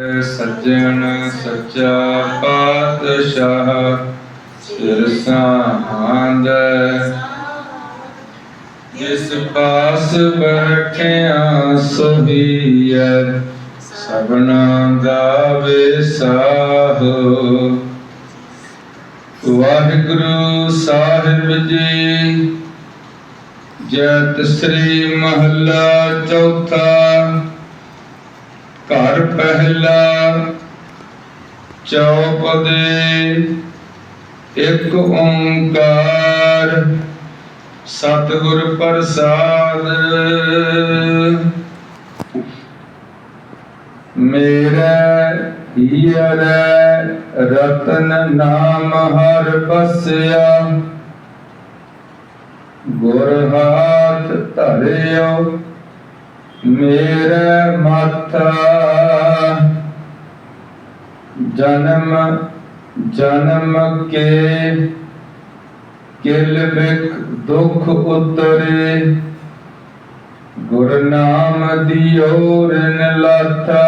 ਸੱਜਣ ਸੱਚਾ ਪਾਤਸ਼ਾਹ ਸਿਰ ਸਾਹੰਦ ਜਿਸ ਪਾਸ ਬੈਠਿਆ ਸੋਹੀਐ, ਸਭਨਾ ਦਾ ਵਿਸਾਹੋ ਵਾਹਿਗੁਰੂ ਸਾਹਿਬ ਜੀ, ਜਤ ਸ੍ਰੀ ਮਹੱਲਾ ਚੌਥਾ ਘਰ ਪਹਿਲਾ ਚੌਪਦੇ ਇੱਕ ਓੰਕਾਰ ਸਤਿਗੁਰ ਪ੍ਰਸਾਦ। ਮੇਰਾ ਹੀਰੇ ਰਤਨ ਨਾਮ ਹਰ ਬਸਿਆ ਗੁਰ ਹਾਥ ਧਰਿਓ ਮੇਰੇ ਮਾਥਾ ਜਨਮ ਜਨਮ ਕੇ ਕਿਲ ਬਿਕ ਦੁਖ ਉਤਰੇ। ਗੁਰ ਨਾਮ ਦਿਓ ਰਿਨ ਲਾਥਾ।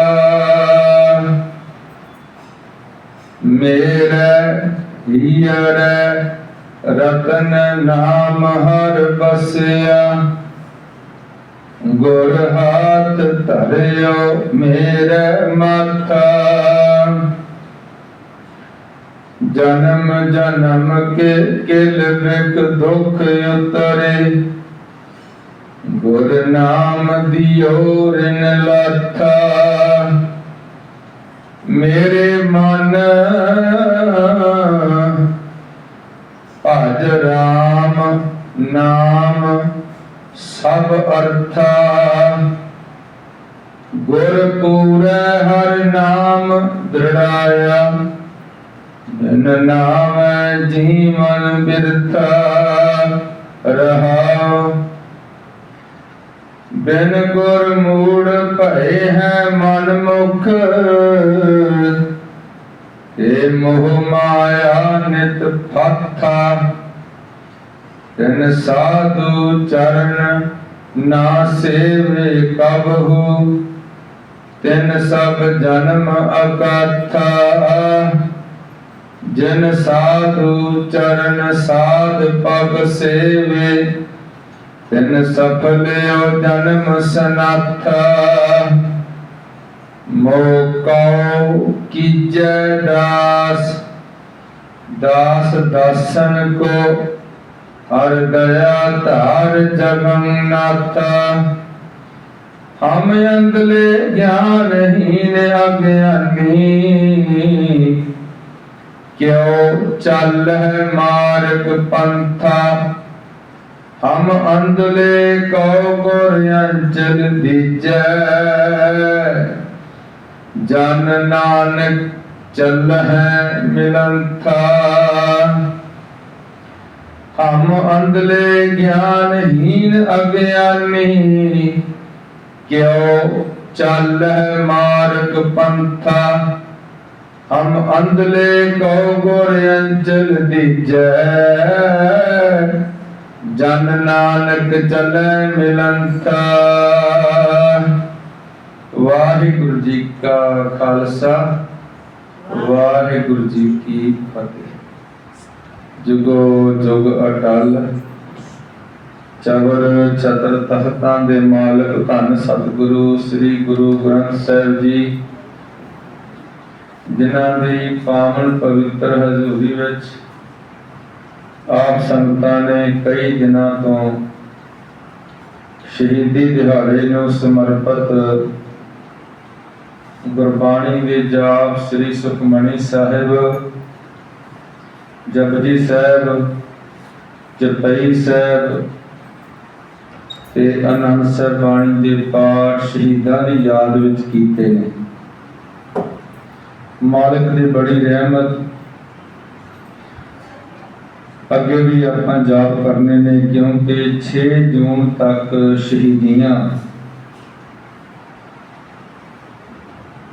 ਮੇਰੇ ਹੀਰੇ ਰਤਨ ਨਾਮ ਹਰ ਬਸਿਆ। ਗੁਰ ਹਾਥ ਧਰਿਓ ਮੇਰੇ ਮਾਥਾ ਜਨਮ ਜਨਮ ਕੇ ਕਿਲ ਬਿਕ ਦੁਖ ਉਤਰੇ। ਗੁਰ ਨਾਮ ਦਿਓ ਰਿਨ ਲਾਥਾ। ਮੇਰੇ ਮਨ ਭਜ ਰਾਮ ਨਾਮ ਸਭ ਅਰਥਾ। ਗੁਰ ਪੂਰੈ ਹਰ ਨਾਮ ਦ੍ਰਿੜਾਇਆ। ਬਿਨ ਨਾਮ ਜੀਵਨ ਬਿਰਥਾ। ਰਹਾ ਬਿਨ ਗੁਰ ਮੂੜ ਭਏ ਹੈ ਮਨ ਮੁਖ। ਏ ਮੋਹ ਮਾਇਆ ਨਿਤ ਫਾਥਾ ਤਿਨ ਸਾਧੂ ਚਰਨ ਨਾ ਸੇਵੇ ਕਬਹੂ ਤਿਨ ਸਭ ਜਨਮ ਅਗਾਥਾ ਜਨ ਸਾਧੂ ਚਰਨ ਸਾਧ ਪਗ ਸੇਵੇ। ਤਿਨ ਸਫਲਿਓ ਜਨਮ ਸਨਾਥਾ। ਮੋਕਉ ਕੀਜੈ ਦਾਸ। ਦਾਸ ਦਾਸਨ ਕੋ ਹਰ ਦਇਆ ਧਾਰ ਜਗਨਨਾਥਾ ਹਮ ਅੰਦਲੇ ਗਿਆਨਹੀਨ ਅਗਿਆਨੀ। ਕਿਉ ਚੱਲ ਹੈ ਮਾਰਗ ਪੰਥਾ। ਹਮ ਅੰਦਲੇ ਕਉ ਗੁਰ ਅੰਚਲ ਦੀਜੈ ਜਨ ਨਾਨਕ ਚੱਲ ਹੈ ਮਿਲੰਥਾ ਹਮ ਅੰਦਲੇ ਗਿਆਨਹੀਨ ਅਗਿਆਨੀ, ਕਿਉ ਚੱਲ ਮਾਰਗ ਪੰਥਾ? ਹਮ ਅੰਦਲੇ ਕਉ ਗੁਰ ਅੰਚਲ ਦੀਜੈ, ਜਨ ਨਾਨਕ ਚਲੈ ਮਿਲੰਤਾ। ਵਾਹਿਗੁਰੂ ਜੀ ਕਾ ਖਾਲਸਾ, ਵਾਹਿਗੁਰੂ ਜੀ ਕੀ ਫਤਿਹ। ਜੁਗੋ ਜੁਗ ਅਟਲ, ਚਵਰ ਛਤਰ ਤਖਤਾਂ ਦੇ ਮਾਲਕ ਧੰਨ ਸਤਿਗੁਰੂ, ਸ੍ਰੀ ਗੁਰੂ ਗ੍ਰੰਥ ਸਾਹਿਬ ਜੀ। ਜਿਨ੍ਹਾਂ ਦੀ ਪਾਵਨ ਪਵਿੱਤਰ ਹਜ਼ੂਰੀ ਵਿੱਚ ਆਪ ਸੰਗਤਾਂ ਨੇ ਕਈ ਦਿਨਾਂ ਤੋਂ ਸ਼ਹੀਦੀ ਦਿਹਾੜੇ ਨੂੰ ਸਮਰਪਿਤ ਗੁਰਬਾਣੀ ਦੇ ਜਾਪ ਸ੍ਰੀ ਸੁਖਮਣੀ ਸਾਹਿਬ ਜਪਜੀ ਸਾਹਿਬ, ਜਪਈ ਸਾਹਿਬ ਤੇ ਅਨੰਦ ਸਾਹਿਬ ਬਾਣੀ ਦੇ ਪਾਠ ਸ਼ਹੀਦਾਂ ਦੀ ਯਾਦ ਵਿੱਚ ਕੀਤੇ ਨੇ। ਮਾਲਕ ਦੀ ਬੜੀ ਰਹਿਮਤ। ਅੱਗੇ ਵੀ ਆਪਾਂ ਜਾਪ ਕਰਨੇ ਨੇ ਕਿਉਂਕਿ 6 ਜੂਨ ਤੱਕ ਸ਼ਹੀਦੀਆਂ।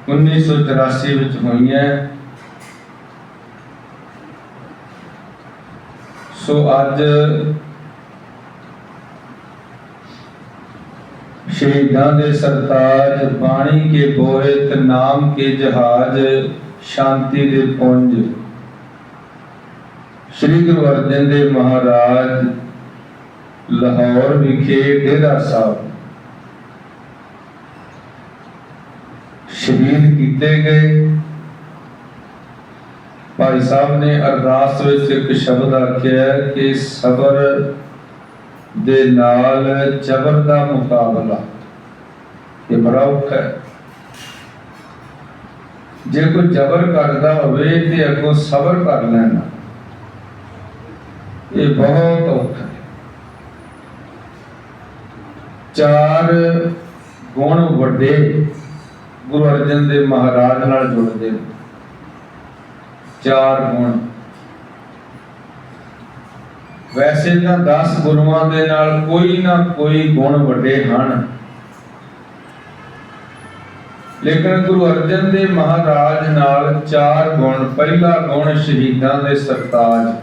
1984 ਵਿੱਚ ਹੋਈਆਂ। ਸੋ ਅੱਜ ਸ਼ਹੀਦਾਂ ਦੇ ਸਰਤਾਜ ਬਾਣੀ ਕੇ ਬੋਏ ਤੇ ਨਾਮ ਕੇ ਜਹਾਜ਼, ਸ਼ਾਂਤੀ ਦੇ ਪੁੰਜ। ਸ੍ਰੀ ਗੁਰੂ ਅਰਜਨ ਦੇਵ ਮਹਾਰਾਜ, ਲਾਹੌਰ ਵਿਖੇ ਡੇਰਾ ਸਾਹਿਬ। ਸ਼ਹੀਦ ਕੀਤੇ ਗਏ। ਭਾਈ ਸਾਹਿਬ ਨੇ ਅਰਦਾਸ ਵਿੱਚ ਇੱਕ ਸ਼ਬਦ ਆਖਿਆ ਕਿ ਸਬਰ ਦੇ ਨਾਲ ਜ਼ਬਰ ਦਾ ਮੁਕਾਬਲਾ ਇਹ ਬੜਾ ਔਖਾ ਹੈ। ਜੇ ਕੋਈ ਜ਼ਬਰ ਕਰਦਾ ਹੋਵੇ ਤੇ ਅੱਗੋਂ ਸਬਰ ਕਰ ਲੈਣਾ, ਇਹ ਬਹੁਤ ਔਖਾ ਹੈ। ਚਾਰ ਗੁਣ ਵੱਡੇ ਗੁਰੂ ਅਰਜਨ ਦੇਵ ਮਹਾਰਾਜ ਨਾਲ ਜੁੜਦੇ ਨੇ। ਚਾਰ ਗੁਣ। ਵੈਸੇ ਤਾਂ 10 ਗੁਰੂਆਂ ਦੇ ਨਾਲ ਕੋਈ ਨਾ ਕੋਈ ਗੁਣ ਵੱਡੇ ਹਨ। ਲੇਕਿਨ ਗੁਰੂ ਅਰਜਨ ਦੇਵ ਮਹਾਰਾਜ ਨਾਲ ਚਾਰ ਗੁਣ, ਪਹਿਲਾ ਗੁਣ ਸ਼ਹੀਦਾਂ ਦੇ ਸਰਤਾਜ।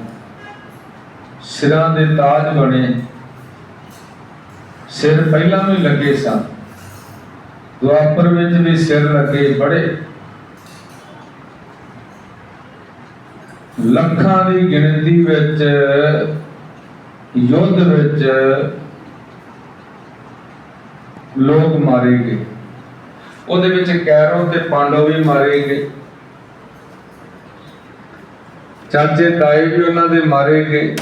ਸਿਰਾਂ ਦੇ ਤਾਜ ਬਣੇ। ਸਿਰ ਪਹਿਲਾਂ ਵੀ ਲੱਗੇ ਸਨ। ਦੁਆਪਰ ਵਿੱਚ ਵੀ ਸਿਰ ਲੱਗੇ ਬੜੇ। ਲੱਖਾਂ ਦੀ ਗਿਣਤੀ ਵਿੱਚ, ਯੁੱਧ ਵਿੱਚ ਲੋਕ ਮਾਰੇ ਗਏ। ਉਹਦੇ ਵਿੱਚ ਕੈਰੋ ਤੇ ਪਾਂਡੋ ਵੀ ਮਾਰੇ ਗਏ। ਚਾਚੇ ਤਾਏ ਵੀ ਉਹਨਾਂ ਦੇ ਮਾਰੇ ਗਏ।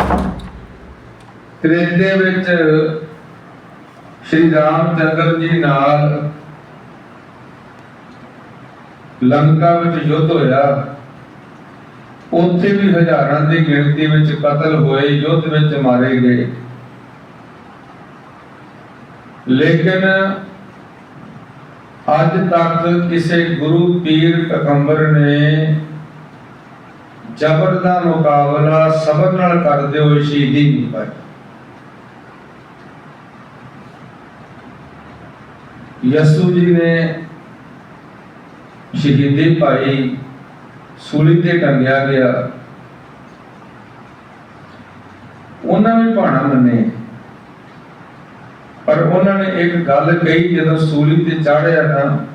ਤ੍ਰੇਤੇ ਵਿੱਚ ਸ਼੍ਰੀ ਰਾਮ ਚੰਦਰ ਜੀ ਨਾਲ ਲੰਕਾ ਵਿੱਚ ਯੁੱਧ ਹੋਇਆ। ਉੱਥੇ ਵੀ ਹਜ਼ਾਰਾਂ ਦੀ ਗਿਣਤੀ ਵਿੱਚ ਕਤਲ ਹੋਏ, ਯੁੱਧ ਵਿੱਚ ਮਾਰੇ ਗਏ। ਲੇਕਿਨ ਅੱਜ ਤੱਕ ਕਿਸੇ ਗੁਰੂ ਪੀਰ ਪੈਗੰਬਰ ਨੇ ਜ਼ਬਰ ਦਾ ਮੁਕਾਬਲਾ ਸਬਰ ਨਾਲ ਕਰਦੇ ਹੋਏ ਸ਼ਹੀਦੀ ਨਹੀਂ ਪਾਈ। ਯਸੂ ਜੀ ਨੇ ਸ਼ਹੀਦੀ ਪਾਈ। ਸੂਲੀ ਤੇ ਟੰਗਿਆ ਗਿਆ। ਉਹਨਾਂ ਵੀ ਭਾਣਾ ਮੰਨੇ। ਪਰ ਉਹਨਾਂ ਨੇ ਇੱਕ ਗੱਲ ਕਹੀ, ਜਦੋਂ ਸੂਲੀ ਤੇ ਚਾੜਿਆ ਨਾ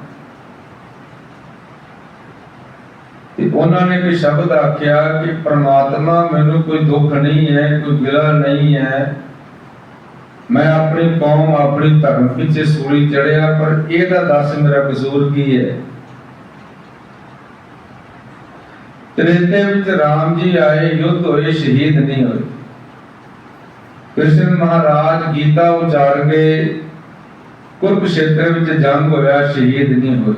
ਤੇ ਉਹਨਾਂ ਨੇ ਇੱਕ ਸ਼ਬਦ ਆਖਿਆ ਕਿ ਪ੍ਰਮਾਤਮਾ ਮੈਨੂੰ ਕੋਈ ਦੁੱਖ ਨਹੀਂ ਹੈ, ਕੋਈ ਗਿਲਾ ਨਹੀਂ ਹੈ। ਮੈਂ ਆਪਣੀ ਕੌਮ, ਆਪਣੀ ਧਰਮ ਪਿੱਛੇ ਸੂਲੀ ਚੜਿਆ ਪਰ ਇਹਦਾ ਦੱਸ ਮੇਰਾ ਕਸੂਰ ਕੀ ਹੈ? ਤ੍ਰੇਤੇ ਵਿੱਚ ਰਾਮ ਜੀ ਆਏ, ਯੁੱਧ ਹੋਏ, ਸ਼ਹੀਦ ਨਹੀਂ ਹੋਏ। ਕ੍ਰਿਸ਼ਨ ਮਹਾਰਾਜ ਗੀਤਾ ਉਚਾਰ ਕੇ ਕੁਰੂਕਸ਼ੇਤਰ ਵਿੱਚ ਜੰਗ ਹੋਇਆ, ਸ਼ਹੀਦ ਨਹੀਂ ਹੋਏ।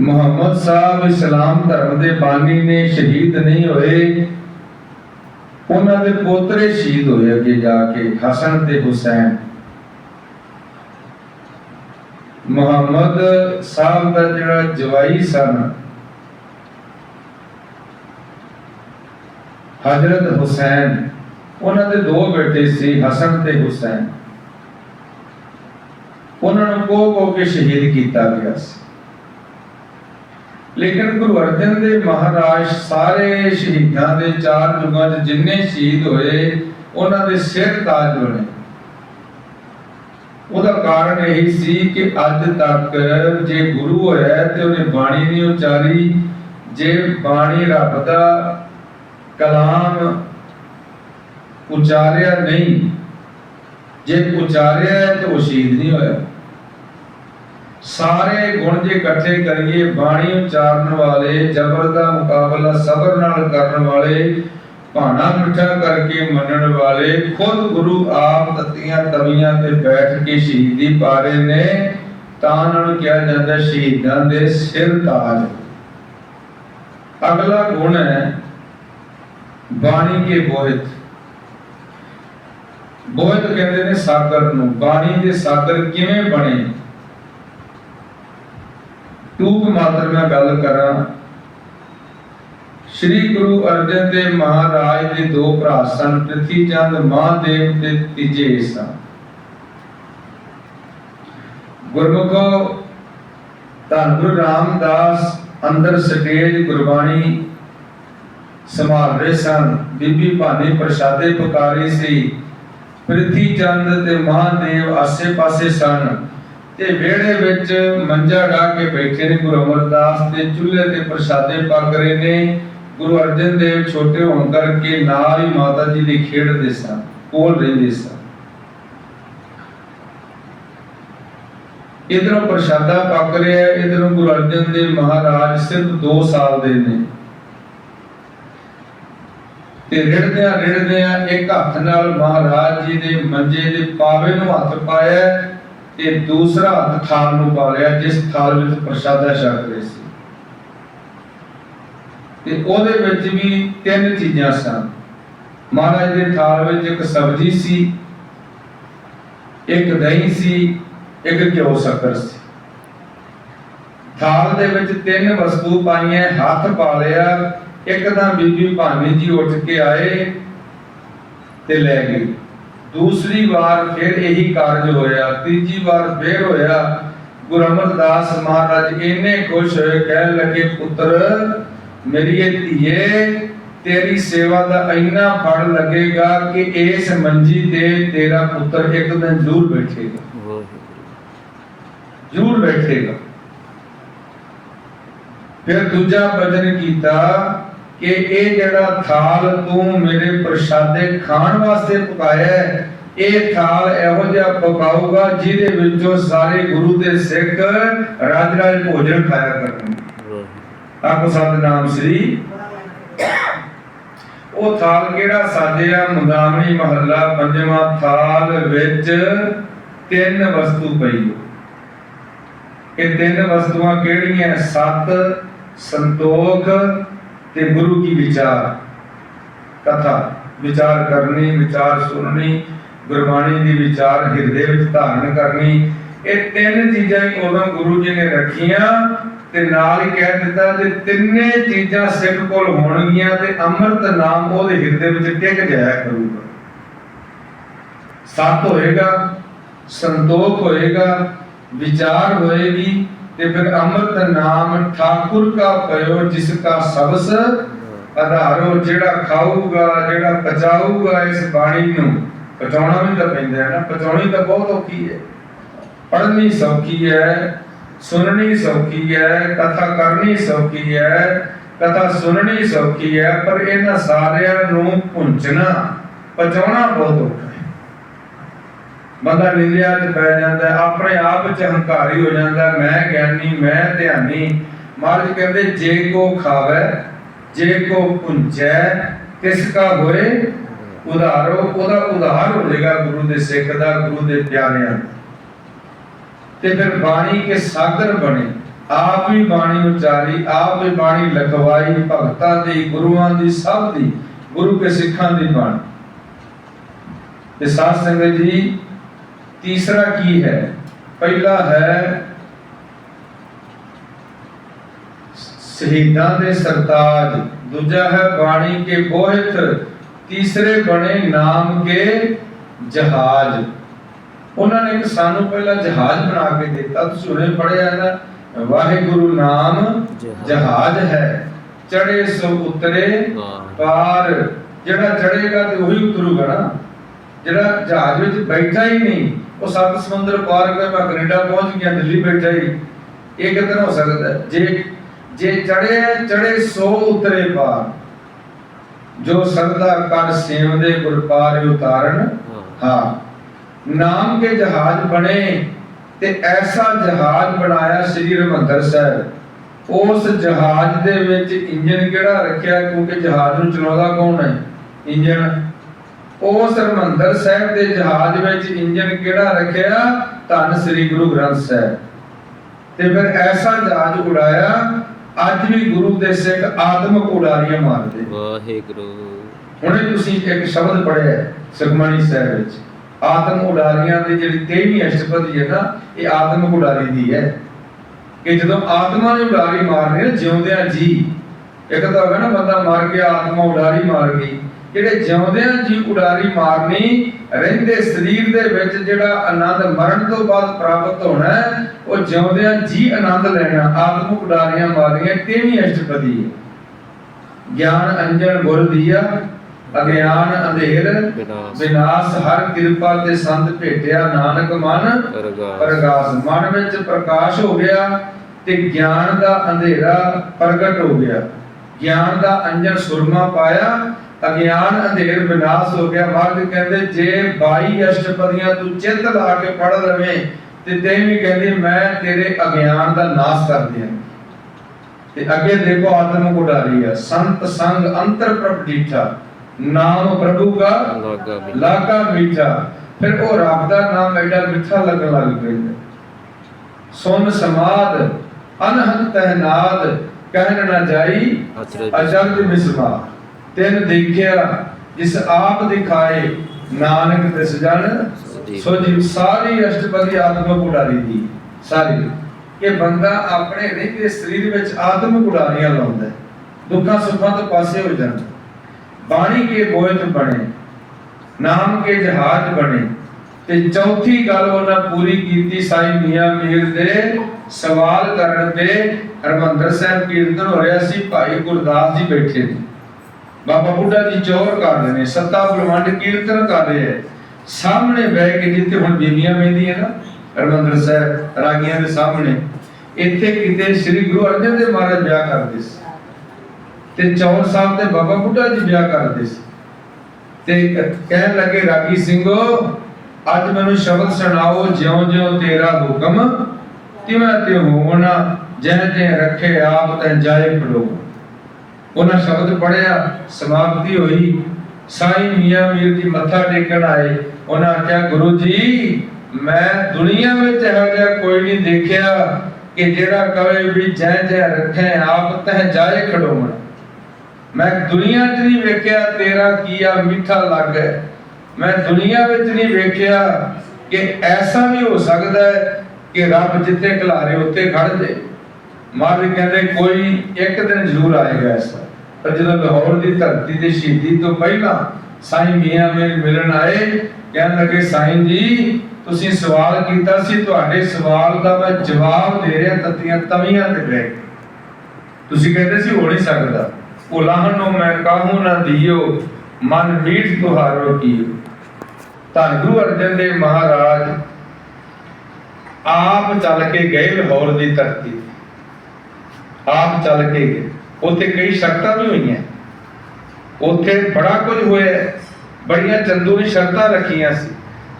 ਮੁਹੰਮਦ ਸਾਹਿਬ ਇਸਲਾਮ ਧਰਮ ਦੇ ਬਾਨੀ ਨੇ ਸ਼ਹੀਦ ਨਹੀਂ ਹੋਏ। ਉਹਨਾਂ ਦੇ ਪੋਤਰੇ ਸ਼ਹੀਦ ਹੋਏ ਅੱਗੇ ਜਾ ਕੇ, ਹਸਨ ਤੇ ਹੁਸੈਨ। ਮੁਹੰਮਦ ਸਾਹਿਬ ਦਾ ਜਿਹੜਾ ਜਵਾਈ ਸਨ ਹਜ਼ਰਤ ਹੁਸੈਨ, ਉਹਨਾਂ ਦੇ ਦੋ ਬੇਟੇ ਸੀ, ਹਸਨ ਤੇ ਹੁਸੈਨ। ਉਹਨਾਂ ਨੂੰ ਕੋ ਕੋ ਕੇ ਸ਼ਹੀਦ ਕੀਤਾ ਗਿਆ ਸੀ। ਲੇਕਿਨ ਗੁਰੂ ਅਰਜਨ ਦੇਵ ਮਹਾਰਾਜ ਸਾਰੇ ਸ਼ਹੀਦਾਂ ਦੇ ਚਾਰ ਯੁਗਾਂ 'ਚ ਜਿੰਨੇ ਸ਼ਹੀਦ ਹੋਏ, ਉਹਨਾਂ ਦੇ ਸਿਰ ਤਾਜ ਬਣੇ। ਉਹਦਾ ਕਾਰਨ ਇਹ ਸੀ ਕਿ ਅੱਜ ਤੱਕ ਜੇ ਗੁਰੂ ਹੋਇਆ ਤੇ ਉਹਨੇ ਬਾਣੀ ਨਹੀਂ ਉਚਾਰੀ, ਜੇ ਬਾਣੀ ਰੱਬ ਦਾ ਕਲਾਮ ਉਚਾਰਿਆ ਨਹੀਂ। ਜੇ ਉਚਾਰਿਆ ਤਾਂ ਉਹ ਨਹੀਂ ਹੋਇਆ। ਸਾਰੇ ਗੁਣ ਜੇ ਇਕੱਠੇ ਕਰੀਏ ਬਾਣੀ ਉਚਾਰਨ ਵਾਲੇ, ਜ਼ਬਰ ਦਾ ਮੁਕਾਬਲਾ ਸਬਰ ਨਾਲ ਕਰਨ ਵਾਲੇ, ਭਾਣਾ ਮਿੱਠਾ ਕਰਕੇ ਮੰਨਣ ਵਾਲੇ, ਖੁਦ ਗੁਰੂ ਆਪ ਤਤੀਆਂ ਤਵੀਆਂ ਤੇ ਬੈਠ ਕੇ ਸ਼ਹੀਦੀ ਪਾ ਨੇ, ਤਾਂ ਉਹਨਾਂ ਨੂੰ ਕਿਹਾ ਜਾਂਦਾ ਸ਼ਹੀਦਾਂ ਦੇ ਸਿਰ ਤਾਜ। ਅਗਲਾ ਗੁਣ ਹੈ ਬਾਣੀ ਕੇ ਬੋਹਿਤ? ਬੋਹਿਤ ਕਹਿੰਦੇ ਨੇ ਸਾਗਰ ਨੂੰ। ਬਾਣੀ ਦੇ ਸਾਗਰ ਕਿਵੇਂ ਬਣੇ? ਟੂਕ ਮਾਤਰ ਮੈਂ ਗੱਲ ਕਰਾਂ। ਸ੍ਰੀ ਗੁਰੂ ਅਰਜਨ ਦੇਵ ਮਹਾਰਾਜ ਦੇ ਦੋ ਭਰਾ ਸਨ ਪ੍ਰਿਥੀ ਚੰਦ ਮਹਾਦੇਵ ਤੇ ਤੀਜੇ ਸਨ ਗੁਰਮੁਖੋ, ਧੰਨ ਗੁਰੂ ਰਾਮਦਾਸ, ਅੰਦਰ ਸਟੇਜ ਗੁਰਬਾਣੀ ਸੰਭਾਲ ਰਹੇ ਸਨ। ਬੀਬੀ ਭਾਨੀ ਪ੍ਰਸ਼ਾਦੇ ਪਕਾਰੀ ਸੀ। ਪ੍ਰਿਥੀ ਚੰਦ ਤੇ ਮਹਾਦੇਵ ਆਸੇ-ਪਾਸੇ ਸਨ ਤੇ ਵਿਹੜੇ ਵਿੱਚ ਮੰਜਾ ਢਾ ਕੇ ਬੈਠੇ ਨੇ ਗੁਰੂ ਅਮਰਦਾਸ ਤੇ ਚੁੱਲ੍ਹੇ ਤੇ ਪ੍ਰਸ਼ਾਦੇ ਪੱਕ ਰਹੇ ਨੇ। ਗੁਰੂ ਅਰਜਨ ਦੇਵ ਛੋਟੇ ਹੋਣ ਕਰਕੇ ਨਾਲ ਹੀ ਮਾਤਾ ਜੀ ਦੇ ਖੇਡਦੇ ਸਨ ਕੋਲ ਰਹਿੰਦੇ ਸਨ ਇਧਰੋਂ ਪ੍ਰਸ਼ਾਦਾ ਪੱਕ ਰਿਹਾ, ਇਧਰੋਂ ਗੁਰੂ ਅਰਜਨ ਦੇਵ ਮਹਾਰਾਜ ਸਿਰਫ 2 ਸਾਲ ਦੇ ਨੇ। ਤੇ ਰਿੜਦਿਆਂ ਰਿੜਦਿਆਂ ਇੱਕ ਹੱਥ ਨਾਲ ਮਹਾਰਾਜ ਜੀ ਦੇ ਮੰਜੇ ਦੇ ਪਾਵੇ ਨੂੰ ਹੱਥ ਪਾਇਆ ਤੇ ਦੂਸਰਾ ਹੱਥ ਥਾਲ ਨੂੰ ਪਾ ਲਿਆ ਜਿਸ ਥਾਲ ਵਿੱਚ ਪ੍ਰਸ਼ਾਦਾ ਛਕ ਰਹੇ ਸੀ। ਤੇ ਉਹਦੇ ਵਿੱਚ ਵੀ ਤਿੰਨ ਚੀਜ਼ਾਂ ਸਨ। ਮਹਾਰਾਜ ਦੇ ਥਾਲ ਵਿੱਚ ਇੱਕ ਸਬਜ਼ੀ ਸੀ, ਇੱਕ ਦਹੀਂ ਸੀ, ਇੱਕ ਘਿਓ ਸ਼ੱਕਰ ਸੀ। ਥਾਲ ਦੇ ਵਿੱਚ ਤਿੰਨ ਵਸਤੂ ਪਾਈਆਂ, ਹੱਥ ਪਾ ਲਿਆ ਇੱਕਦਮ ਬੀਬੀ ਭਾਨੀ ਜੀ ਉੱਠ ਕੇ ਆਏ ਤੇ ਲੈ ਗਏ। ਦੂਸਰੀ ਵਾਰ ਫਿਰ ਇਹੀ ਕਾਰਜ ਹੋਇਆ। ਤੀਜੀ ਵਾਰ ਫੇਰ ਹੋਇਆ ਗੁਰੂ ਅਮਰਦਾਸ ਮਹਾਰਾਜ ਇੰਨੇ ਖੁਸ਼ ਹੋਏ ਕਹਿਣ ਲੱਗੇ ਪੁੱਤਰ ਮੇਰੀ ਇਹ ਧੀਏ ਤੇਰੀ ਸੇਵਾ ਦਾ ਇੰਨਾ ਫਲ ਲੱਗੇਗਾ ਕਿ ਇਸ ਮੰਜੀ ਤੇ ਤੇਰਾ ਪੁੱਤਰ ਇੱਕ ਦਿਨ ਜ਼ਰੂਰ ਬੈਠੇਗਾ। ਜ਼ਰੂਰ ਬੈਠੇਗਾ। ਫਿਰ ਦੂਜਾ ਭਜਨ ਕੀਤਾ ਕਿ ਇਹ ਜਿਹੜਾ ਥਾਲ ਤੂੰ ਮੇਰੇ ਪ੍ਰਸ਼ਾਦੇ ਖਾਣ ਵਾਸਤੇ ਪਕਾਇਆ ਹੈ, ਇਹ ਥਾਲ ਇਹੋ ਜਿਹਾ ਪਕਾਊਗਾ ਜਿਹਦੇ ਵਿੱਚੋਂ ਸਾਰੇ ਗੁਰੂ ਦੇ ਸਿੱਖ ਰਾਜ ਰਾਜ ਭੋਜਨ ਖਾਇਆ ਕਰਨਗੇ ਵਾਹਿਗੁਰੂ ਸਤਨਾਮ ਸ੍ਰੀ ਉਹ ਥਾਲ ਕਿਹੜਾ ਸਾਜਿਆ ਮੁੰਦਾਵਣੀ ਮਹੱਲਾ ਪੰਜਵਾਂ ਥਾਲ ਵਿੱਚ ਤਿੰਨ ਵਸਤੂ ਪਈ। ਇਹ ਤਿੰਨ ਵਸਤੂਆਂ ਕਿਹੜੀਆਂ? ਸਤ ਸੰਤੋਖ ਤੇ ਗੁਰੂ ਕੀ ਵਿਚਾਰ? ਕਥਾ, ਵਿਚਾਰ ਕਰਨੀ, ਵਿਚਾਰ ਸੁਣਨੀ, ਗੁਰਬਾਣੀ ਦੀ ਵਿਚਾਰ ਹਿਰਦੇ ਵਿੱਚ ਧਾਰਨ ਕਰਨੀ, ਇਹ ਤਿੰਨ ਚੀਜ਼ਾਂ ਹੀ ਉਦੋਂ ਗੁਰੂ ਜੀ ਨੇ ਰੱਖੀਆਂ ਤੇ ਨਾਲ ਹੀ ਕਹਿ ਦਿੱਤਾ ਕਿ ਤਿੰਨੇ ਚੀਜ਼ਾਂ ਸਿੱਖ ਕੋਲ ਹੋਣਗੀਆਂ ਤੇ ਅੰਮ੍ਰਿਤ ਨਾਮ ਉਹਦੇ ਹਿਰਦੇ ਵਿੱਚ ਟਿਕ ਜਾਇਆ ਕਰੂਗਾ। ਸਤ ਹੋਏਗਾ, ਸੰਤੋਖ ਹੋਏਗਾ, ਵਿਚਾਰ ਹੋਏਗੀ ਤੇ ਫਿਰ ਅੰਮ੍ਰਿਤ ਨਾਮ ਠਾਕੁਰ ਕਾ ਪਇਓ ਜਿਸ ਕਾ ਸਬਸ ਆਧਾਰੋ ਜਿਹੜਾ ਖਾਊਗਾ, ਜਿਹੜਾ ਪਚਾਊਗਾ ਇਸ ਬਾਣੀ ਨੂੰ। ਪਚਾਉਣਾ ਵੀ ਤਾਂ ਪੈਂਦਾ ਹੈ ਨਾ, ਪਚਾਉਣੀ ਤਾਂ ਬਹੁਤ ਔਖੀ ਹੈ। ਪੜ੍ਹਨੀ ਸੌਖੀ ਹੈ, ਸੁਣਨੀ ਸੌਖੀ ਹੈ, ਕਥਾ ਕਰਨੀ ਸੌਖੀ ਹੈ, ਕਥਾ ਸੁਣਨੀ ਸੌਖੀ ਹੈ, ਪਰ ਇਹਨਾਂ ਸਾਰਿਆਂ ਨੂੰ ਪੁੰਚਣਾ ਪਚਾਉਣਾ ਬਹੁਤ ਔਖਾ ਬੰਦਾ ਨਿੰਦਿਆ 'ਚ ਪੈ ਜਾਂਦਾ ਆਪਣੇ ਆਪ ਵਿੱਚ ਹੰਕਾਰੀ ਹੋ ਜਾਂਦਾ ਮੈਂ ਗਿਆਨੀ, ਮੈਂ ਧਿਆਨੀ। ਮਹਾਰਾਜ ਕਹਿੰਦੇ, ਜੇ ਕੋ ਖਾਵੇ, ਜੇ ਕੋ ਪੁੰਚੈ ਕਿਸ ਕਾ ਹੋਏ ਉਧਾਰੋ। ਉਹਦਾ ਉਧਾਰ ਹੋ ਜਾਏਗਾ ਗੁਰੂ ਦੇ ਸਿੱਖ ਦਾ, ਗੁਰੂ ਦੇ ਪਿਆਰਿਆਂ ਤੇ ਫਿਰ ਬਾਣੀ ਕੇ ਸਾਗਰ ਬਣੇ। ਆਪ ਵੀ ਬਾਣੀ ਉਚਾਰੀ, ਆਪ ਵੀ ਬਾਣੀ ਲਖਵਾਈ, ਭਗਤਾਂ ਦੀ, ਗੁਰੂਆਂ ਦੀ, ਸਭ ਦੀ, ਗੁਰੂ ਕੇ ਸਿੱਖਾਂ ਦੀ ਬਾਣੀ। ਤੇ ਸਾਧ ਸੰਗਤ ਜੀ ਤੀਸਰਾ ਕੀ ਹੈ? ਪਹਿਲਾ ਹੈ ਸ਼ਹੀਦਾਂ ਦੇ ਸਰਤਾਜ ਦੂਜਾ ਹੈ ਬਾਣੀ ਕੇ ਬੋਹਿਤ ਤੀਸਰੇ ਬਣੇ ਨਾਮ ਕੇ ਜਹਾਜ਼। ਉਹਨਾਂ ਨੇ ਸਾਨੂੰ ਪਹਿਲਾਂ ਜਹਾਜ਼ ਬਣਾ ਕੇ ਦਿੱਤਾ। ਤੁਸੀਂ ਹੁਣੇ ਪੜਿਆ ਨਾ ਵਾਹਿਗੁਰੂ ਨਾਮ ਜਹਾਜ਼। ਹੈ। ਚੜੇ ਸੋ ਉਤਰੇ ਪਾਰ। ਜਿਹੜਾ ਚੜੇਗਾ ਤੇ ਉਹੀ ਉਤਰੂਗਾ ਨਾ। ਜਿਹੜਾ ਜਹਾਜ਼ ਵਿੱਚ ਬੈਠਾ ਹੀ ਨਹੀਂ ਉਹ ਸੱਤ ਸਮੁੰਦਰ ਪਾਰ ਕਰ ਮੈਂ ਕੈਨੇਡਾ ਪਹੁੰਚ ਗਿਆ ਦਿੱਲੀ ਬੈਠਾ ਹੀ। ਇਹ ਕਿਦਾਂ ਹੋ ਸਕਦਾ? ਜੇ ਜੇ ਚੜੇ ਚੜੇ ਸੋ ਉਤਰੇ ਪਾਰ ਜੋ ਸਰਦਾ ਕਰ ਸੇਵਦੇ ਗੁਰ ਪਾਰ ਉਤਾਰਨ ਹਾਂ। ਨਾਮ ਕੇ ਜਹਾਜ਼ ਬਣੇ ਤੇ ਐਸਾ ਜਹਾਜ਼ ਬਣਾਇਆ ਸ੍ਰੀ ਹਰਿਮੰਦਰ ਸਾਹਿਬ। ਉਸ ਜਹਾਜ਼ ਦੇ ਵਿੱਚ ਇੰਜਨ ਕਿਹੜਾ ਰੱਖਿਆ? ਕਿਉਂਕਿ ਜਹਾਜ਼ ਨੂੰ ਚਲਾਉਂਦਾ ਕੌਣ ਹੈ? ਇੰਜਨ ਉਸ ਹਰਿਮੰਦਰ ਸਾਹਿਬ ਦੇ ਜਹਾਜ਼ ਵਿੱਚ ਇੰਜਨ ਕਿਹੜਾ ਰੱਖਿਆ? ਧੰਨ ਸ੍ਰੀ ਗੁਰੂ ਗ੍ਰੰਥ ਸਾਹਿਬ। ਤੇ ਫਿਰ ਐਸਾ ਜਹਾਜ਼ ਉਡਾਇਆ ਅੱਜ ਵੀ ਗੁਰੂ ਦੇ ਸਿੱਖ ਆਤਮਿਕ ਉਡਾਰੀਆਂ ਮਾਰਦੇ। ਵਾਹਿਗੁਰੂ। ਹੁਣੇ ਤੁਸੀਂ ਇੱਕ ਸ਼ਬਦ ਪੜਿਆ ਸੁਖਮਨੀ ਸਾਹਿਬ ਵਿੱਚ। ਆਤਮ ਉਡਾਰੀਆਂ ਦੀ ਜਿਹੜੀ 23ਵੀਂ ਅਸ਼ਟਪਦੀ ਹੈ ਨਾ ਇਹ ਆਤਮ ਉਡਾਰੀ ਦੀ ਹੈ। ਕਿ ਜਦੋਂ ਆਤਮਾ ਨੇ ਉਡਾਰੀ ਮਾਰਨੀ ਹੈ ਜਿਉਂਦਿਆਂ ਜੀ ਇੱਕ ਤਾਂ ਹੋਗਾ ਨਾ ਬੰਦਾ ਮਰ ਗਿਆ ਆਤਮਾ ਉਡਾਰੀ ਮਾਰ ਗਈ। ਜਿਹੜੇ ਜਿਉਂਦਿਆਂ ਜੀ ਉਡਾਰੀ ਮਾਰਨੀ ਰਹਿੰਦੇ ਸਰੀਰ ਦੇ ਵਿੱਚ ਜਿਹੜਾ ਆਨੰਦ ਮਰਨ ਤੋਂ ਬਾਅਦ ਪ੍ਰਾਪਤ ਹੋਣਾ ਉਹ ਜਿਉਂਦਿਆਂ ਜੀ ਆਨੰਦ ਲੈਣਾ ਆਤਮਿਕ ਉਡਾਰੀਆਂ ਮਾਰਨੀਆਂ 23ਵੀਂ ਅਸ਼ਟਪਦੀ ਹੈ। ਗਿਆਨ ਅੰਜਨ ਗੁਰ ਦੀਆ ਅਗਿਆਨ ਅੰਧੇਰ ਵਿਨਾਸ਼। ਹਰ ਕਿਰਪਾ ਤੇ ਸੰਤ ਭੇਟਿਆ ਨਾਨਕ ਮਨ ਪ੍ਰਗਾਸ। ਮਨ ਵਿੱਚ ਪ੍ਰਕਾਸ਼ ਹੋ ਗਿਆ ਤੇ ਗਿਆਨ ਦਾ ਅੰਧੇਰਾ ਪ੍ਰਗਟ ਹੋ ਗਿਆ। ਗਿਆਨ ਦਾ ਅੰਜਨ ਸੁਰਮਾ ਪਾਇਆ ਅਗਿਆਨ ਅੰਧੇਰ ਵਿਨਾਸ਼ ਹੋ ਗਿਆ। ਮਹਾਰਾਜ ਕਹਿੰਦੇ ਜੇ 22 ਅਸ਼ਟਪਦੀਆਂ ਤੂੰ ਚਿੰਤ ਲਾ ਕੇ ਪੜ ਲਵੇਂ ਤੇ ਤੈਨੂੰ ਵੀ ਕਹਿੰਦੇ ਮੈਂ ਤੇਰੇ ਅਗਿਆਨ ਦਾ ਨਾਸ਼ ਕਰ ਦਿਆਂ। ਤੇ ਅੱਗੇ ਦੇਖੋ ਆਤਮ ਗੁਡਾਰੀ ਆ ਸੰਤ ਸੰਗ ਅੰਤਰ ਪ੍ਰਭ ਡੀਠਾ। ਨਾਮ ਪ੍ਰਭੂ ਕਾ ਲਾਗਾ ਮੀਠਾ। ਫਿਰ ਉਹ ਰੱਬ ਦਾ ਨਾਮ ਐਡਾ ਮਿੱਠਾ ਲੱਗਣ ਲੱਗ ਪੈਂਦਾ ਸੁਨ ਸਮਾਦ ਅਨਹਦ ਤਹਨਾਦ ਕਹਿਣ ਨਾ ਜਾਈ ਅਚਰਜ ਮਿਸਮਾ ਤਿੰਨ ਦੇਖਿਆ ਜਿਸ ਆਪ ਦਿਖਾਏ ਨਾਨਕ ਤਿਸ ਜਨ ਸੋ ਜੀ ਸਾਰੀ ਅਸ਼ਟਪਦੀ ਆਤਮ ਗੁਡਾਰੀ ਦੀ ਸਾਰੀ। ਇਹ ਬੰਦਾ ਆਪਣੇ ਰਹਿੰਦੇ ਸਰੀਰ ਵਿੱਚ ਆਤਮ ਗੁਡਾਰੀਆਂ ਲਾਉਂਦਾ ਹੈ। ਦੁੱਖਾਂ ਸੁੱਖਾਂ ਤੋਂ ਪਾਸੇ ਹੋ ਜਾਂਦਾ ਬਾਣੀ ਕੇ ਬੋਇਤ ਬਣੇ ਨਾਮ ਕੇ ਜਹਾਜ਼ ਬਣੇ। ਤੇ ਚੌਥੀ ਗੱਲ ਉਹਨਾਂ ਪੂਰੀ ਕੀਤੀ ਸਾਈ ਮੀਆਂ ਮੀਰ ਦੇ ਸਵਾਲ ਕਰਨ ਤੇ ਹਰਮੰਦਰ ਸਾਹਿਬ ਕੀਰਤਨ ਹੋ ਰਿਹਾ ਸੀ। ਭਾਈ ਗੁਰਦਾਸ ਜੀ ਬੈਠੇ ਨੇ। ਬਾਬਾ ਬੁੱਢਾ ਜੀ ਚੌਰ ਕਰ ਰਹੇ ਨੇ, ਸੱਤਾ ਬਲਵੰਡ ਕੀਰਤਨ ਕਰ ਰਹੇ ਹੈ। ਸਾਹਮਣੇ ਬਹਿ ਕੇ ਜਿੱਥੇ ਹੁਣ ਬੀਬੀਆਂ ਬੈਠੀਆਂ ਨਾ, ਹਰਮੰਦਰ ਸਾਹਿਬ, ਰਾਗੀਆਂ ਦੇ ਸਾਹਮਣੇ, ਇੱਥੇ ਕਿਤੇ ਸ੍ਰੀ ਗੁਰੂ ਅਰਜਨ ਦੇਵ ਮਹਾਰਾਜ ਵਿਆਹ ਕਰਦੇ ਸੀ। ਤੇ ਚੌਰ ਸਾਹਿਬ ਤੇ ਬਾਬਾ ਬੁੱਢਾ ਜੀ ਵਿਆਹ ਕਰਦੇ ਸੀ। ਤੇ ਕਹਿਣ ਲੱਗੇ, ਰਾਗੀ ਸਿੰਘੋ, ਅੱਜ ਮੈਨੂੰ ਸ਼ਬਦ ਸੁਣਾਓ, ਜਿਉਂ-ਜਿਉਂ ਤੇਰਾ ਹੁਕਮ ਤਿਵੇਂ ਤੇ ਹੋਵਣਾ ਜੈ ਜੈ ਰੱਖੇ ਆਪ ਤੈ ਜਾਏ ਖੜੋ। ਉਹਨਾਂ ਸ਼ਬਦ ਪੜਿਆ ਸਮਾਪਤੀ ਹੋਈ। ਸਾਈਂ ਮੀਆਂ ਮੀਰ ਜੀ ਮੱਥਾ ਟੇਕਣ ਆਏ। ਉਹਨਾਂ ਆਖਿਆ, ਗੁਰੂ ਜੀ, ਮੈਂ ਦੁਨੀਆ ਵਿੱਚ ਇਹੋ ਜਿਹਾ ਕੋਈ ਨਹੀਂ ਦੇਖਿਆ ਕਿ ਜਿਹੜਾ ਕਵੇ ਵੀ ਜੈ ਜੈ ਰੱਖੇ, ਆਪ ਤੈ ਜਾਏ ਖੜੋਵਣ ਮੈਂ ਦੁਨੀਆ 'ਚ ਨਹੀਂ ਵੇਖਿਆ, ਤੇਰਾ ਕੀਆ ਮਿੱਠਾ ਲੱਗੇ ਮੈਂ ਦੁਨੀਆ ਵਿੱਚ ਨਹੀਂ ਵੇਖਿਆ ਕਿ ਐਸਾ ਵੀ ਹੋ ਸਕਦਾ ਹੈ ਕਿ ਰੱਬ ਜਿੱਥੇ ਖਿਲਾਰੇ, ਉੱਥੇ ਖੜ ਜੇ ਮਹਾਰਾਜ ਕਹਿੰਦੇ, ਕੋਈ ਇੱਕ ਦਿਨ ਜ਼ਰੂਰ ਆਏਗਾ ਐਸਾ ਪਰ ਜਦੋਂ ਲਾਹੌਰ ਦੀ ਧਰਤੀ ਤੇ ਸ਼ਹੀਦੀ ਤੋਂ ਪਹਿਲਾਂ ਸਾਈਂ ਮੀਆਂ ਮੇਰੇ ਮਿਲਣ ਆਏ, ਕਹਿਣ ਲੱਗੇ, ਸਾਈਂ ਜੀ, ਤੁਸੀਂ ਸਵਾਲ ਕੀਤਾ ਸੀ, ਤੁਹਾਡੇ ਸਵਾਲ ਦਾ ਮੈਂ ਜਵਾਬ ਦੇ ਰਿਹਾ ਤਤੀਆਂ ਤਵੀਆਂ ਤੇ ਬਹਿ ਤੁਸੀਂ ਕਹਿੰਦੇ ਸੀ, ਹੋ ਨਹੀਂ ਸਕਦਾ। ਉਲਾਹਨ ਨੂੰ ਮੈਂ ਕਾਹੂ ਨਾ ਦਿਓ, ਮਨ ਮੀਠ ਤੁਹਾਰੋ ਕੀਓ। ਧੰਨ ਗੁਰੂ ਅਰਜਨ ਦੇਵ ਮਹਾਰਾਜ, ਆਪ ਚੱਲ ਕੇ ਗਏ ਲਾਹੌਰ ਦੀ ਧਰਤੀ ਆਪ ਚੱਲ ਕੇ ਗਏ। ਉੱਥੇ ਕਈ ਸ਼ਰਤਾਂ ਵੀ ਹੋਈਆਂ। ਉੱਥੇ ਬੜਾ ਕੁਝ ਹੋਇਆ। ਬੜੀਆਂ ਚੰਦੂ ਸ਼ਰਤਾਂ ਰੱਖੀਆਂ ਸੀ।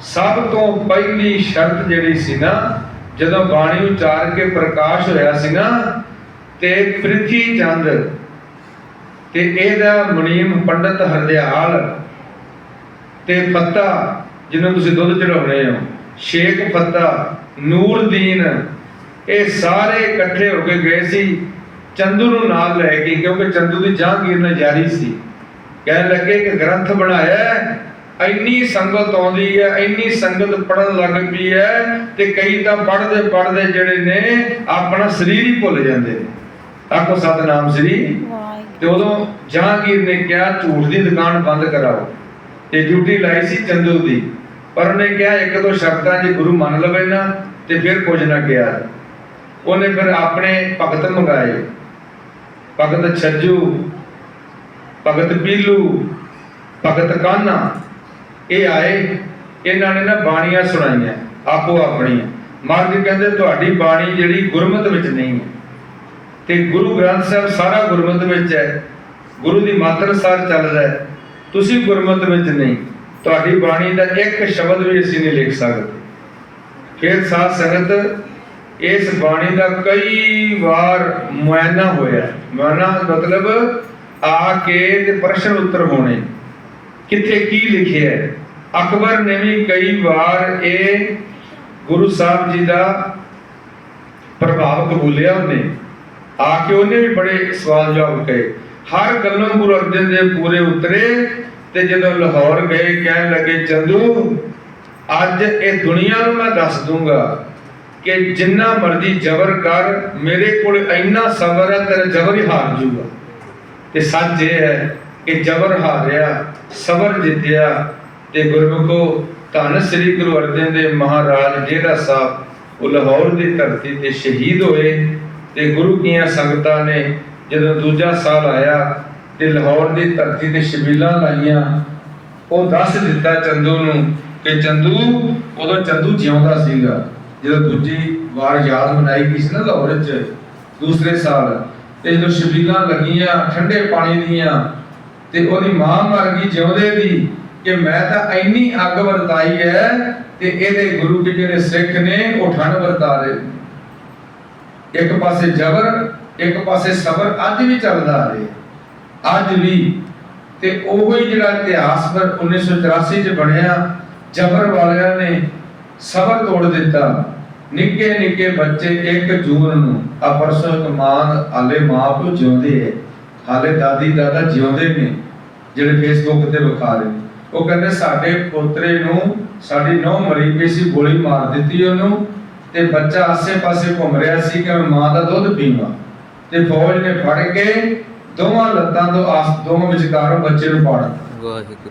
ਸਭ ਤੋਂ ਪਹਿਲੀ ਸ਼ਰਤ ਜਿਹੜੀ ਸੀ ਨਾ, ਜਦੋਂ ਬਾਣੀ ਉਚਾਰ ਕੇ ਪ੍ਰਕਾਸ਼ ਹੋਇਆ ਸੀ ਨਾ, ਤੇ ਪ੍ਰਿਥੀ ਚੰਦ ਤੇ ਇਹਦਾ ਮੁਨੀਮ ਪੰਡਤ ਹਰਦਿਆਲ, ਤੇ ਫੱਤਾ, ਜਿਹਨੂੰ ਤੁਸੀਂ ਦੁੱਧ ਚੜਾਉਣੇ ਹੋ, ਸ਼ੇਖ ਫੱਤਾ, ਨੂਰਦੀਨ, ਇਹ ਸਾਰੇ ਇਕੱਠੇ ਹੋ ਕੇ ਗਏ ਸੀ। ਚੰਦੂ ਨੂੰ ਨਾਲ ਲੈ ਕੇ ਕਿਉਂਕਿ ਚੰਦੂ ਦੀ ਜਹਾਂਗੀਰ ਨੇ ਜਾਰੀ ਸੀ। ਕਹਿਣ ਲੱਗੇ ਕਿ ਗ੍ਰੰਥ ਬਣਾਇਆ ਇੰਨੀ ਸੰਗਤ ਆਉਂਦੀ ਹੈ ਇੰਨੀ ਸੰਗਤ ਪੜਨ ਲੱਗ ਪਈ ਹੈ ਤੇ ਕਈ ਤਾਂ ਪੜਦੇ ਪੜਦੇ ਜਿਹੜੇ ਨੇ ਆਪਣਾ ਸਰੀਰ ਹੀ ਭੁੱਲ ਜਾਂਦੇ ਨੇ। ਆਖੋ ਸਤਨਾਮ ਸ੍ਰੀ। ਤੇ ਉਦੋਂ ਜਹਾਂਗੀਰ ਨੇ ਕਿਹਾ ਝੂਠ ਦੀ ਦੁਕਾਨ ਬੰਦ ਕਰਾਓ। ਤੇ ਡਿਊਟੀ ਲਾਈ ਸੀ ਚੰਦੂ ਦੀ। ਪਰ ਉਹਨੇ ਕਿਹਾ ਇੱਕ ਦੋ ਸ਼ਰਤਾਂ ਜੇ ਗੁਰੂ ਮੰਨ ਲਵੇ ਨਾ ਤੇ ਫਿਰ ਕੁਝ ਨਾ ਕਿਹਾ। ਉਹਨੇ ਫਿਰ ਆਪਣੇ ਭਗਤ ਮੰਗਾਏ। ਭਗਤ ਛੱਜੂ, ਭਗਤ ਪੀਲੂ, ਭਗਤ ਕਾਨਾ। ਇਹ ਆਏ, ਇਹਨਾਂ ਨੇ ਨਾ ਬਾਣੀਆਂ ਸੁਣਾਈਆਂ, ਆਪੋ ਆਪਣੀਆਂ। ਮਹਾਰਾਜ ਕਹਿੰਦੇ ਤੁਹਾਡੀ ਬਾਣੀ ਜਿਹੜੀ ਗੁਰਮਤ ਵਿੱਚ ਨਹੀਂ ਹੈ। ਤੇ ਗੁਰੂ ਗ੍ਰੰਥ ਸਾਹਿਬ ਸਾਰਾ ਗੁਰਮਤ ਵਿੱਚ ਹੈ। ਗੁਰੂ ਦੀ ਮਾਤਰ ਸਾਰ ਚੱਲਦਾ ਹੈ। ਤੁਸੀਂ ਗੁਰਮਤ ਵਿੱਚ ਨਹੀਂ। ਤੁਹਾਡੀ ਬਾਣੀ ਦਾ ਇੱਕ ਸ਼ਬਦ ਵੀ ਅਸੀਂ ਨਹੀਂ ਲਿਖ ਸਕਦੇ। ਫਿਰ ਸਾਧ ਸੰਗਤ ਇਸ ਬਾਣੀ ਦਾ ਕਈ ਵਾਰ ਮੁਆਇਨਾ ਹੋਇਆ। ਮੁਆਇਨਾ ਮਤਲਬ ਆ ਕੇ ਤੇ ਪ੍ਰਸ਼ਨ ਉੱਤਰ ਹੋਣੇ। ਕਿੱਥੇ ਕੀ ਲਿਖਿਆ ਹੈ? ਅਕਬਰ ਨੇ ਵੀ ਕਈ ਵਾਰ ਇਹ ਗੁਰੂ ਸਾਹਿਬ ਜੀ ਦਾ ਪ੍ਰਭਾਵ ਕਬੂਲਿਆ ਉਹਨੇ। ਆ ਕੇ ਉਹਨੇ ਵੀ ਬੜੇ ਸਵਾਲ ਜਵਾਬ ਕਹੇ। ਹਰ ਗੱਲੋਂ ਗੁਰੂ ਅਰਜਨ ਦੇਵ ਪੂਰੇ ਉਤਰੇ ਤੇ ਜਦੋਂ ਲਾਹੌਰ ਗਏ, ਕਹਿਣ ਲੱਗੇ, ਚੰਦੂ, ਅੱਜ ਇਹ ਦੁਨੀਆ ਨੂੰ ਮੈਂ ਦੱਸ ਦੂੰਗਾ। ਕਿ ਜਿੰਨਾ ਮਰਜ਼ੀ ਜ਼ਬਰ ਕਰ, ਮੇਰੇ ਕੋਲ ਇੰਨਾ ਸਬਰ ਹੈ, ਤੇਰਾ ਜ਼ਬਰ ਹੀ ਹਾਰ ਜੂਗਾ ਤੇ ਸੱਚ ਇਹ ਹੈ ਕਿ ਜ਼ਬਰ ਹਾਰਿਆ, ਸਬਰ ਜਿੱਤਿਆ ਤੇ ਗੁਰਮੁਖੋ ਧੰਨ ਸ੍ਰੀ ਗੁਰੂ ਅਰਜਨ ਦੇਵ ਮਹਾਰਾਜ, ਜਿਹੜਾ ਸਾਹਿਬ ਉਹ ਲਾਹੌਰ ਦੀ ਧਰਤੀ ਤੇ ਸ਼ਹੀਦ ਹੋਏ ਤੇ ਗੁਰੂ ਕੀਆਂ ਸੰਗਤਾਂ ਨੇ ਜਦੋਂ ਦੂਜਾ ਸਾਲ ਆਇਆ ਤੇ ਲਾਹੌਰ ਦੀ ਧਰਤੀ ਤੇ ਸ਼ਬੀਲਾਂ ਲਾਈਆਂ, ਉਹ ਦੱਸ ਦਿੱਤਾ ਚੰਦੂ ਨੂੰ ਕਿ ਚੰਦੂ, ਉਦੋਂ ਚੰਦੂ ਜਿਉਂਦਾ ਸੀਗਾ। ਜਦੋਂ ਦੂਜੀ ਵਾਰ ਯਾਦ ਮਨਾਈ ਗਈ ਸੀ ਨਾ ਲਾਹੌਰ 'ਚ, ਦੂਸਰੇ ਸਾਲ, ਤੇ ਜਦੋਂ ਸ਼ਬੀਲਾਂ ਲੱਗੀਆਂ, ਠੰਡੇ ਪਾਣੀ ਦੀਆਂ, ਤੇ ਉਹਦੀ ਮਾਂ ਮਰ ਗਈ ਜਿਉਂਦੇ ਦੀ, ਕਿ ਮੈਂ ਤਾਂ ਇੰਨੀ ਅੱਗ ਵਰਤਾਈ ਹੈ, ਤੇ ਇਹਦੇ ਗੁਰੂ ਕੇ ਜਿਹੜੇ ਸਿੱਖ ਨੇ, ਉਹ ਠੰਡ ਵਰਤਾ ਰਹੇ। ਇੱਕ ਪਾਸੇ ਜ਼ਬਰ, ਇੱਕ ਪਾਸੇ ਸਬਰ ਅੱਜ ਵੀ ਚੱਲਦਾ ਆ ਰਿਹਾ। ਅੱਜ ਵੀ, ਤੇ ਉਹੋ ਹੀ ਜਿਹੜਾ ਇਤਿਹਾਸ ਪਰ 1984 ਚ ਬਣਿਆ, ਜ਼ਬਰ ਵਾਲਿਆਂ ਨੇ ਸਬਰ ਤੋੜ ਦਿੱਤਾ। ਨਿੱਕੇ ਨਿੱਕੇ ਬੱਚੇ 1 ਜੂਨ ਨੂੰ ਆ ਪਰਸੋਂ ਇੱਕ ਮਾਂ ਹਾਲੇ ਮਾਂ ਪਿਓ ਜਿਉਂਦੇ ਹੈ ਹਾਲੇ ਦਾਦੀ ਦਾਦਾ ਜਿਉਂਦੇ ਨੇ ਜਿਹੜੇ ਫੇਸਬੁੱਕ ਤੇ ਵਿਖਾ ਰਹੇ। ਉਹ ਕਹਿੰਦੇ ਸਾਡੇ ਪੋਤਰੇ ਨੂੰ ਸਾਡੀ ਨੌ ਮਰੀ ਪਈ ਸੀ ਗੋਲੀ ਮਾਰ ਦਿੱਤੀ ਉਹਨੂੰ ਤੇ ਬੱਚਾ ਆਸੇ-ਪਾਸੇ ਘੁੰਮ ਰਿਹਾ ਸੀ ਕਿ ਮੈਂ ਮਾਂ ਦਾ ਦੁੱਧ ਪੀਵਾਂ। ਤੇ ਫੌਜ ਨੇ ਫੜ ਕੇ ਦੋਵਾਂ ਲੱਤਾਂ ਤੋਂ ਆਸ ਦੋਵਾਂ ਵਿਚਕਾਰੋਂ ਬੱਚੇ ਨੂੰ ਪਾੜ ਦਿੱਤਾ ਵਾਹਿਗੁਰੂ।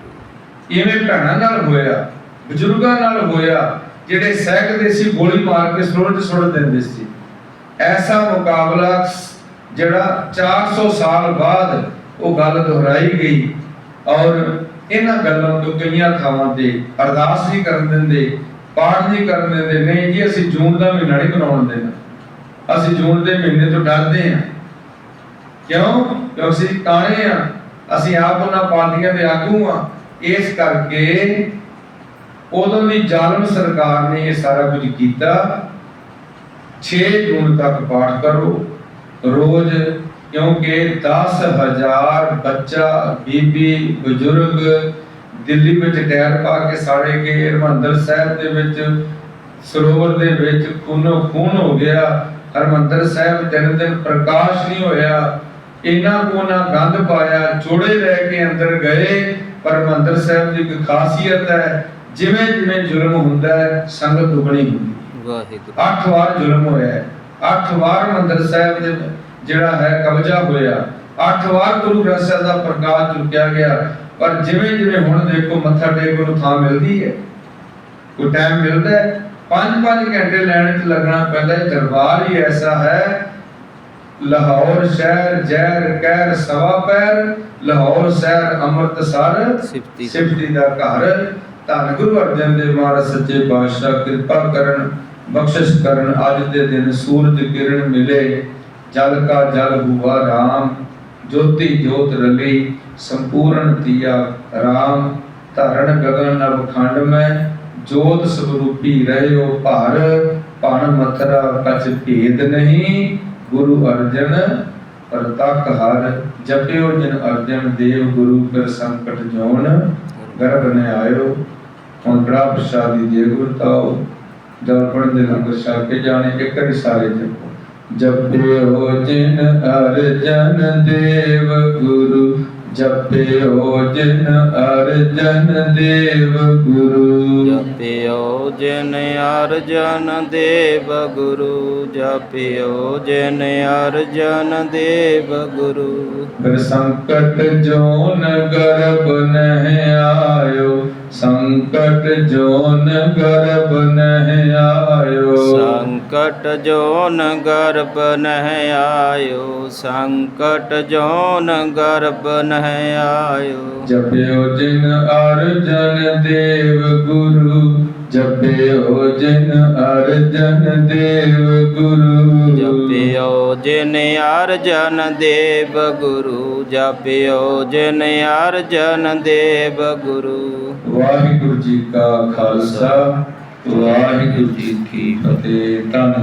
ਇਵੇਂ ਭੈਣਾਂ ਨਾਲ ਹੋਇਆ ਬਜ਼ੁਰਗਾਂ ਨਾਲ ਹੋਇਆ ਜਿਹੜੇ ਸਹਿਕਦੇ ਸੀ ਗੋਲੀ ਮਾਰ ਕੇ ਸਰੋਂ ਸੁੱਟ ਦਿੰਦੇ ਸੀ। ਐਸਾ ਮੁਕਾਬਲਾ ਜਿਹੜਾ 400 ਸਾਲ ਬਾਅਦ ਉਹ ਗੱਲ ਦੁਹਰਾਈ ਗਈ ਔਰ ਇਹਨਾਂ ਗੱਲਾਂ ਤੋਂ ਕਈਆਂ ਥਾਵਾਂ ਤੇ ਅਰਦਾਸ ਨਹੀਂ ਕਰਨ ਦਿੰਦੇ, ਪਾਠ ਨਹੀਂ ਕਰਨ ਦਿੰਦੇ, ਨਹੀਂ ਜੀ, ਅਸੀਂ ਜੂਨ ਦਾ ਮਹੀਨਾ ਨਹੀਂ ਬਣਾਉਣ ਦੇਣਾ। ਅਸੀਂ ਜੂਨ ਦੇ ਮਹੀਨੇ ਤੋਂ ਡਰਦੇ ਹਾਂ। ਕਿਉਂ? ਕਿਉਂਕਿ ਅਸੀਂ ਕਾਣੇ ਆ ਅਸੀਂ ਆਪ ਉਹਨਾਂ ਪਾਰਟੀਆਂ ਦੇ ਆਗੂ ਆ ਇਸ ਕਰਕੇ ਉਦੋਂ ਦੀ ਜ਼ਾਲਮ ਸਰਕਾਰ ਨੇ ਇਹ ਸਾਰਾ ਕੁਝ ਕੀਤਾ। 6 ਜੂਨ ਤੱਕ ਪਾਠ ਕਰੋ। ਰੋਜ਼, ਕਿਉਂਕਿ 10000 ਬੱਚਾ, ਬੀਬੀ, ਬਜ਼ੁਰਗ ਦਿੱਲੀ ਵਿੱਚ ਟਾਇਰ ਪਾ ਕੇ ਸਾੜੇ ਗਏ। ਹਰਮੰਦਰ ਸਾਹਿਬ ਦੇ ਵਿੱਚ, ਸਰੋਵਰ ਦੇ ਵਿੱਚ ਖੂਨੋ ਖੂਨ ਹੋ ਗਿਆ। ਹਰਮੰਦਰ ਸਾਹਿਬ ਦਿਨ ਦਿਨ ਪ੍ਰਕਾਸ਼ ਨਹੀਂ ਹੋਇਆ। ਇਹਨਾਂ ਕੋ ਨਾ ਗੰਦ ਪਾਇਆ ਜੋੜੇ ਲੈ ਕੇ ਅੰਦਰ ਗਏ। ਪਰ ਹਰਮੰਦਰ ਸਾਹਿਬ ਦੀ ਇੱਕ ਖਾਸੀਅਤ ਹੈ ਜਿਵੇਂ ਜਿਵੇਂ ਜ਼ੁਲਮ ਹੁੰਦਾ ਹੈ ਸੰਗਤ ਦੁਗਣੀ ਹੁੰਦੀ ਵਾਹਿਗੁਰੂ। ਅੱਠ ਵਾਰ ਜ਼ੁਲਮ ਹੋਇਆ ਹੈ। ਅੱਠ ਵਾਰ ਮੰਦਰ ਸਾਹਿਬ ਦੇ ਜਿਹੜਾ ਹੈ ਕਬਜ਼ਾ ਹੋਇਆ। ਅੱਠ ਵਾਰ ਗੁਰੂ ਗ੍ਰੰਥ ਸਾਹਿਬ ਦਾ ਪ੍ਰਕਾਸ਼ ਚੁੱਕਿਆ ਗਿਆ। ਪਰ ਜਿਵੇਂ ਜਿਵੇਂ ਹੁਣ ਦੇਖੋ ਮੱਥਾ ਟੇਕਣ ਨੂੰ ਥਾਂ ਮਿਲਦੀ ਹੈ। ਕੋਈ ਟਾਈਮ ਮਿਲਦਾ ਹੈ। ਪੰਜ ਪੰਜ ਘੰਟੇ ਲੈਣ 'ਚ ਲੱਗਣਾ ਪੈਂਦਾ ਹੈ। ਦਰਬਾਰ ਹੀ ਐਸਾ ਹੈ ਲਾਹੌਰ ਸ਼ਹਿਰ ਜ਼ਹਿਰ ਕਹਿਰ ਸਵਾ ਪੈਰ ਲਾਹੌਰ ਸ਼ਹਿਰ ਅੰਮ੍ਰਿਤਸਰ ਸਿਫਤੀ ਸਿਫਤੀ ਦਾ ਘਰ। ਧੰਨ ਗੁਰੂ ਅਰਜਨ ਦੇਵ ਮਹਾਰਾਜ ਸੱਚੇ ਪਾਤਸ਼ਾਹ, ਕਿਰਪਾ ਕਰਨ, ਬਖਸ਼ਿਸ਼ ਕਰਨ, ਅੱਜ ਦੇ ਦਿਨ ਸੂਰਜ ਕਿਰਨ ਮਿਲੇ, ਜਲ ਕਾ ਜਲ ਹੁਆ ਰਾਮ, ਜੋਤੀ ਜੋਤ ਰਲੀ, ਸੰਪੂਰਨ ਤੀਆ ਰਾਮ, ਧਰਨ ਗਗਨ ਨਭ ਖੰਡ ਮੈਂ ਜੋਤ ਸਵਰੂਪੀ ਰਹਿਓ ਭਾਰ, ਪਣ ਮਥਰਾ ਕਛ ਭੇਦ ਨਹੀਂ, ਗੁਰੂ ਅਰਜਨ ਪ੍ਰਤੱਖ ਹਰ, ਜਪਿਓ ਜਿਨ ਅਰਜਨ ਦੇਵ ਗੁਰੂ ਕਰ ਸੰਕਟ ਜੋਨ, ਗਰਭ ਨੇ ਆਇਓ। ਹੁਣ ਬੜਾ ਪ੍ਰਸ਼ਾਦੀ ਦੇ ਗੁਰਤਾਓ ਦਰਪਣ ਦੇ ਲੰਗਰ ਕੇ ਜਾਣੇ ਇੱਕ ਵਾਰੀ ਸਾਰੇ ਜਪੋ। ਜਪਿਓ ਜਿਨ ਅਰਜਨ ਦੇਵ ਗੁਰੂ ਜਪਿਓ ਜਿਨ ਅਰਜਨ ਦੇਵ ਗੁਰੂ। ਜਪਿਓ ਜਿਨ ਅਰਜਨ ਦੇਵ ਗੁਰੂ। ਜਪਿਓ ਜਿਨ ਅਰਜਨ ਦੇਵ ਗੁਰੂ। ਫਿਰ ਸੰਕਟ ਜੋਨ ਗਰਭ ਨਹਿ ਆਇਓ। ਸੰਕਟ ਜੋਨ ਗਰਭ ਨਹਿ ਆਇਓ। ਸੰਕਟ ਜੋਨ ਗਰਭ ਨਹਿ ਆਇਓ ਸੰਕਟ ਜੋਨ ਗਰਭ ਨਹਿ ਆਇਓ। ਜਪਿਓ ਜਿਨ ਅਰਜਨ ਦੇਵ ਗੁਰੂ ਜਪਿਓ ਜਿਨ ਅਰਜਨ ਦੇਵ ਗੁਰੂ। ਜਪਿਓ ਜਿਨ ਅਰਜਨ ਦੇਵ ਗੁਰੂ ਜਪਿਓ ਜਿਨ ਅਰਜਨ ਦੇਵ ਗੁਰੂ। ਵਾਹਿਗੁਰੂ ਜੀ ਕਾ ਖਾਲਸਾ ਵਾਹਿਗੁਰੂ ਜੀ ਕੀ ਫਤਿਹ। ਧੰਨ